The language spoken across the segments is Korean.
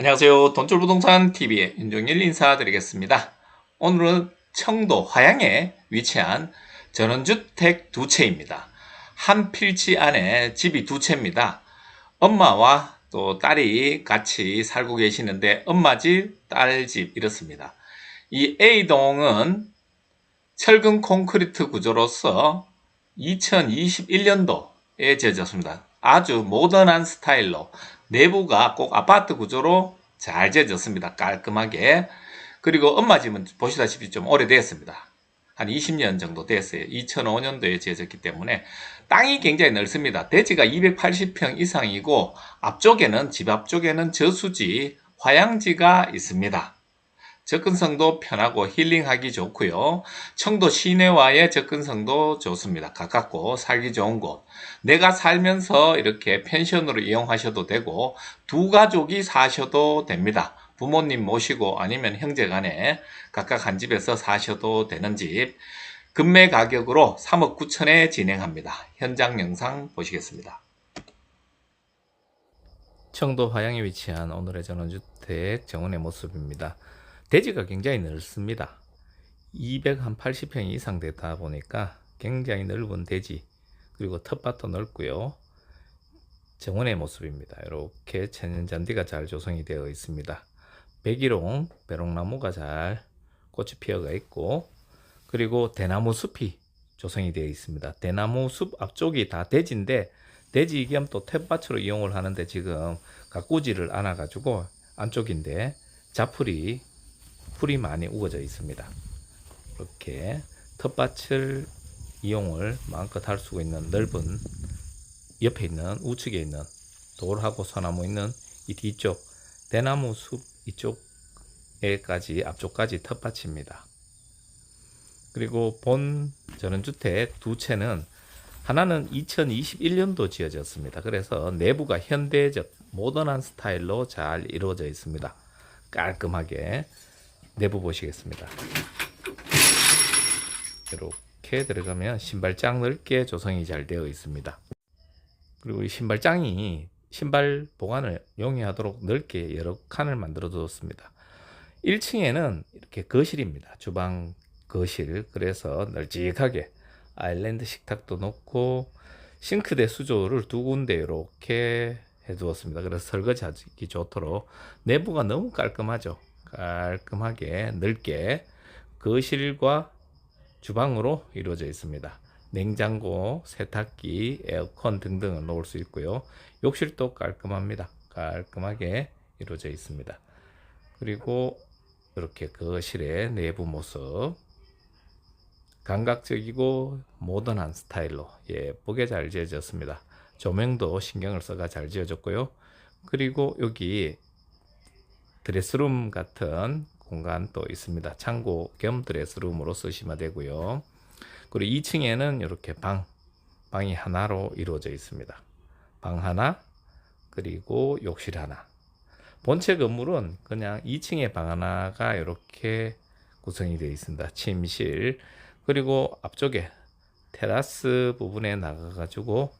안녕하세요. 돈줄부동산 TV의 윤종일 인사드리겠습니다. 오늘은 청도 화양에 위치한 전원주택 두 채입니다. 한 필지 안에 집이 두 채입니다. 엄마와 또 딸이 같이 살고 계시는데 엄마 집, 딸 집 이렇습니다. 이 A동은 철근 콘크리트 구조로서 2021년도에 지어졌습니다. 아주 모던한 스타일로 내부가 꼭 아파트 구조로 잘 지어졌습니다. 깔끔하게. 그리고 엄마 집은 보시다시피 좀 오래됐습니다. 한 20년 정도 됐어요. 2005년도에 지어졌기 때문에 땅이 굉장히 넓습니다. 대지가 280평 이상이고 앞쪽에는 집 앞쪽에는 저수지, 화양지가 있습니다. 접근성도 편하고 힐링하기 좋고요. 청도 시내와의 접근성도 좋습니다. 가깝고 살기 좋은 곳. 내가 살면서 이렇게 펜션으로 이용하셔도 되고 두 가족이 사셔도 됩니다. 부모님 모시고 아니면 형제 간에 각각 한 집에서 사셔도 되는 집. 금매 가격으로 3억 9천에 진행합니다. 현장 영상 보시겠습니다. 청도 화양에 위치한 오늘의 전원주택 정원의 모습입니다. 대지가 굉장히 넓습니다. 280평 이상 되다 보니까 굉장히 넓은 대지 그리고 텃밭도 넓고요. 정원의 모습입니다. 이렇게 천연잔디가 잘 조성이 되어 있습니다. 백일홍, 배롱나무가 잘 꽃이 피어가 있고 그리고 대나무 숲이 조성이 되어 있습니다. 대나무 숲 앞쪽이 다 대지인데 대지 겸또 텃밭으로 이용을 하는데 지금 가꾸지를 않아 가지고 안쪽인데 자풀이 풀이 많이 우거져 있습니다. 이렇게 텃밭을 이용을 마음껏 할 수 있는 넓은 옆에 있는 우측에 있는 돌하고 소나무 있는 이 뒤쪽 대나무 숲 이쪽에까지 앞쪽까지 텃밭입니다. 그리고 본 전원주택 두 채는 하나는 2021년도 지어졌습니다. 그래서 내부가 현대적 모던한 스타일로 잘 이루어져 있습니다. 깔끔하게 내부 보시겠습니다. 이렇게 들어가면 신발장 넓게 조성이 잘 되어 있습니다. 그리고 이 신발장이 신발 보관을 용이하도록 넓게 여러 칸을 만들어 두었습니다. 1층에는 이렇게 거실입니다. 주방 거실. 그래서 널찍하게 아일랜드 식탁도 놓고 싱크대 수조를 두 군데 이렇게 해 두었습니다. 그래서 설거지하기 좋도록 내부가 너무 깔끔하죠. 깔끔하게 넓게 거실과 주방으로 이루어져 있습니다. 냉장고, 세탁기, 에어컨 등등을 놓을 수 있고요. 욕실도 깔끔합니다. 깔끔하게 이루어져 있습니다. 그리고 이렇게 거실의 내부 모습 감각적이고 모던한 스타일로 예쁘게 잘 지어졌습니다. 조명도 신경을 써가 잘 지어졌고요. 그리고 여기 드레스룸 같은 공간도 있습니다. 창고 겸 드레스룸으로 쓰시면 되고요. 그리고 2층에는 이렇게 방, 방이 하나로 이루어져 있습니다. 방 하나, 그리고 욕실 하나. 본체 건물은 그냥 2층에 방 하나가 이렇게 구성이 되어 있습니다. 침실, 그리고 앞쪽에 테라스 부분에 나가가지고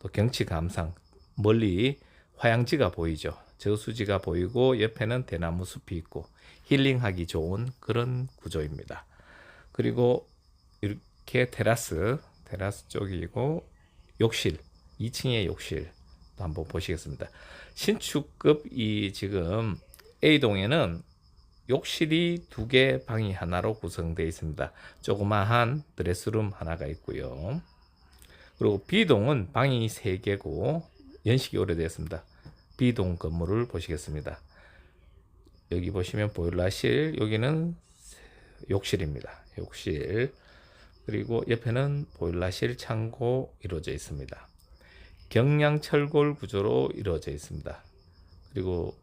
또 경치 감상, 멀리 화양지가 보이죠. 저수지가 보이고 옆에는 대나무 숲이 있고 힐링하기 좋은 그런 구조입니다. 그리고 이렇게 테라스, 테라스 쪽이고 욕실, 2층의 욕실 또 한번 보시겠습니다. 신축급 이 지금 A동에는 욕실이 두 개, 방이 하나로 구성되어 있습니다. 조그마한 드레스룸 하나가 있고요. 그리고 B동은 방이 세 개고 연식이 오래되었습니다. B동 건물을 보시겠습니다. 여기 보시면 보일러실, 여기는 욕실입니다. 욕실. 그리고 옆에는 보일러실 창고 이루어져 있습니다. 경량철골 구조로 이루어져 있습니다. 그리고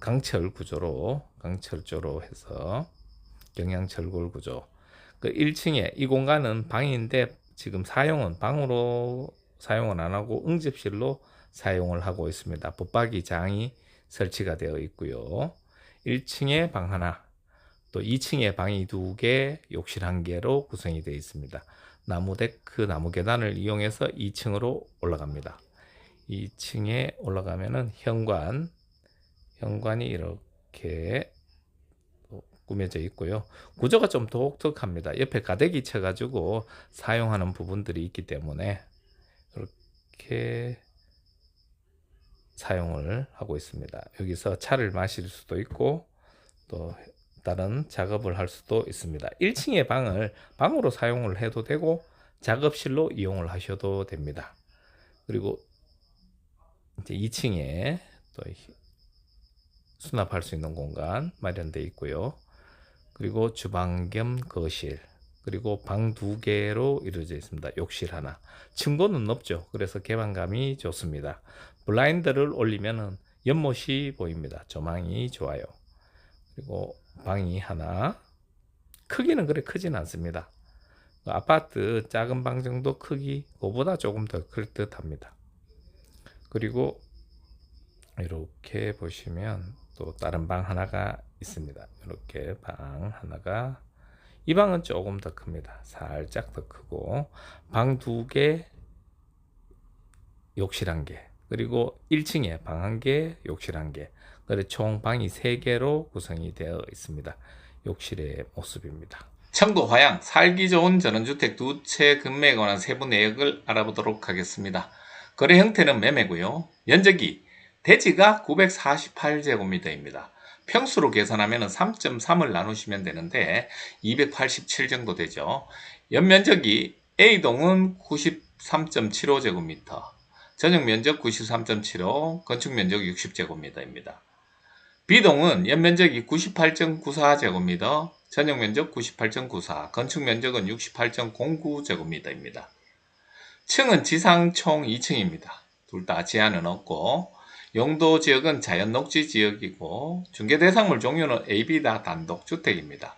강철 구조로 강철조로 해서 경량철골 구조. 그 1층에 이 공간은 방인데 지금 사용은 방으로 사용은 안 하고 응집실로 사용을 하고 있습니다. 붙박이 장이 설치가 되어 있고요. 1층에 방 하나, 또 2층에 방이 두 개, 욕실 한 개로 구성이 되어 있습니다. 나무 데크, 나무 계단을 이용해서 2층으로 올라갑니다. 2층에 올라가면은 현관, 현관이 이렇게 꾸며져 있고요. 구조가 좀 독특합니다. 옆에 가대기 쳐가지고 사용하는 부분들이 있기 때문에 이렇게 사용을 하고 있습니다. 여기서 차를 마실 수도 있고 또 다른 작업을 할 수도 있습니다. 1층의 방을 방으로 사용을 해도 되고 작업실로 이용을 하셔도 됩니다. 그리고 이제 2층에 또 수납할 수 있는 공간 마련되어 있고요. 그리고 주방 겸 거실, 그리고 방 두 개로 이루어져 있습니다. 욕실 하나. 층고는 높죠. 그래서 개방감이 좋습니다. 블라인드를 올리면은 연못이 보입니다. 조망이 좋아요. 그리고 방이 하나. 크기는 그래 크진 않습니다. 아파트 작은 방 정도 크기, 그보다 조금 더 클 듯 합니다. 그리고 이렇게 보시면 또 다른 방 하나가 있습니다. 이렇게 방 하나가 이 방은 조금 더 큽니다. 살짝 더 크고 방 두 개, 욕실 한 개, 그리고 1층에 방 한 개, 욕실 한 개. 그래 총 방이 세 개로 구성이 되어 있습니다. 욕실의 모습입니다. 청도 화양 살기 좋은 전원주택 두 채 금매에 관한 세부 내역을 알아보도록 하겠습니다. 거래 형태는 매매고요. 면적이 대지가 948제곱미터입니다. 평수로 계산하면 3.3을 나누시면 되는데 287 정도 되죠. 연면적이 A동은 93.75제곱미터, 전용 면적 93.75, 건축 면적 60제곱미터입니다. B동은 연면적이 98.94제곱미터, 전용 면적 98.94, 건축 면적은 68.09제곱미터입니다. 층은 지상 총 2층입니다. 둘다 제한은 없고 용도 지역은 자연 녹지 지역이고 중개 대상 물 종류는 AB 다 단독 주택입니다.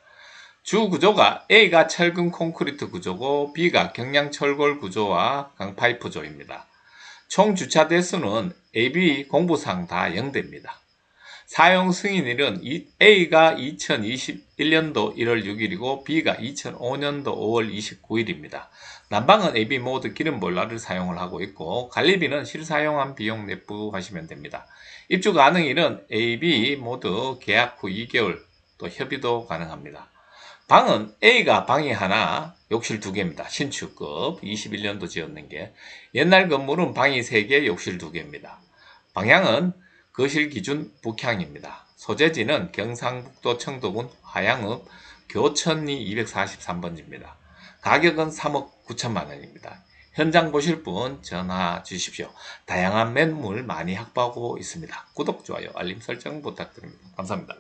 주 구조가 A가 철근 콘크리트 구조고 B가 경량 철골 구조와 강파이프조입니다. 총 주차 대수는 AB 공부상 다 0대입니다. 사용 승인일은 이- A가 2021년도 1월 6일이고 B가 2005년도 5월 29일입니다. 난방은 AB 모두 기름 보일러를 사용을 하고 있고 관리비는 실사용한 비용 납부하시면 됩니다. 입주 가능일은 AB 모두 계약 후 2개월 또 협의도 가능합니다. 방은 A가 방이 하나, 욕실 두 개입니다. 신축급 21년도 지었는 게 옛날 건물은 방이 3개, 욕실 2개입니다. 방향은 거실 기준 북향입니다. 소재지는 경상북도 청도군 화양읍 교천리 243번지입니다. 가격은 3억 9천만 원입니다. 현장 보실 분 전화 주십시오. 다양한 매물 많이 확보하고 있습니다. 구독, 좋아요, 알림 설정 부탁드립니다. 감사합니다.